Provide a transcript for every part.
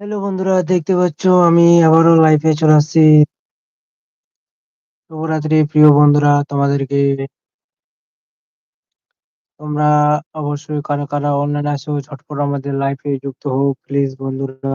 Hello বন্ধুরা, দেখতে পাচ্ছ, আমি আবারও লাইফে চলে আসছি। শুভরাত্রি, প্রিয় বন্ধুরা, তোমাদেরকে। তোমরা অবশ্যই কারও কারা অনলাইন আছো ঝটপট আমাদের লাইফে যুক্ত হোক প্লিজ বন্ধুরা।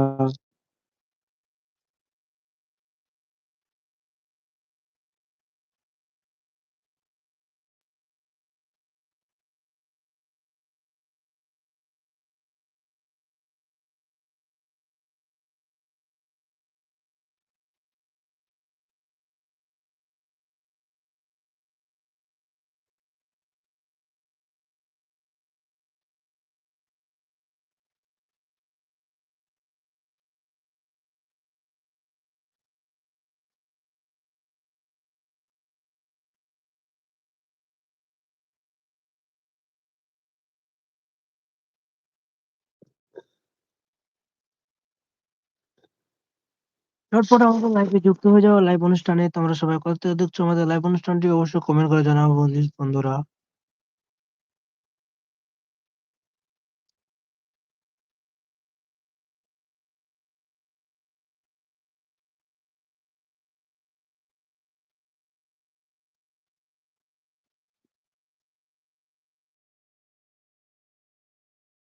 ঝটপট আমাদের লাইভে যুক্ত হয়ে যাও লাইভ অনুষ্ঠানে তোমরা সবাই কত দেখছ আমাদের লাইভ অনুষ্ঠানটি অবশ্যই কমেন্ট করে জানাও বন্ধু- বন্ধুরা।